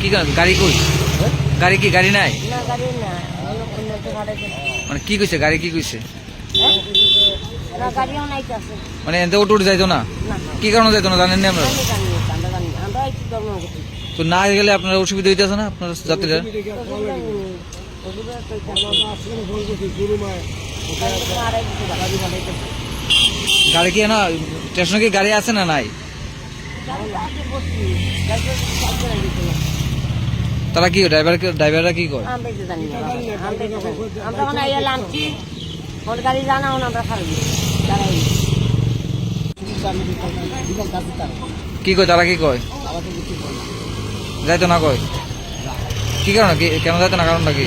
কি গাড়ি কই? হ্যাঁ? গাড়ি কি গাড়ি নাই? মানে কি কইছে? গাড়ি কি কইছে? আছে। মানে এতে অটো যাইতো না? কি কারণে যাইতো না? জানেন না আমরা। তো না গেলে আপনার অসুবিধা হইতেছে না? আপনার যাত্রীরা। গাড়ি কি না স্টেশনে কি গাড়ি আছে না নাই? তারা কি ড্রাইভার ড্রাইভাররা কি করে আমরা মনে ওর গাড়ি আমরা ছাড়বি। কি কয় তারা কি কয়? যাইতো না কয়? কি কারণে? কি কেন যাইতো না? কারণটা কি?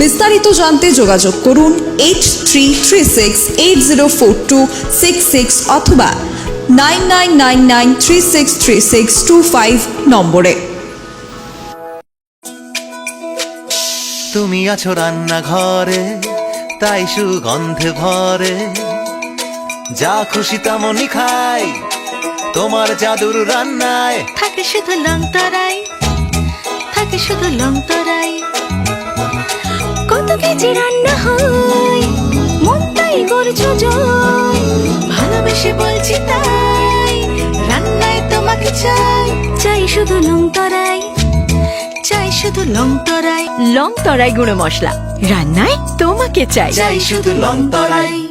বিস্তারিত জানতে যোগাযোগ করুন eight three three six eight zero four two six six অথবা nine nine nine nine three six three six two five নম্বরে। তুমি আছো রান্নাঘরে তাই সুগন্ধে ভরে। যা খুশি তেমনই খাই তোমার জাদুর রান্নায়। থাকে শুধু লং তরাই থাকে শুধু লং তরাই। কেজি রান্না হয় মনটাই করছ জয়। ভালোবেসে বলছি তাই রান্নায় তোমাকে চাই। চাই শুধু লং তরাই চাই শুধু লং তরাই। লং তরাই গুঁড়ো মশলা রান্নায় তোমাকে চাই। চাই শুধু লং তরাই।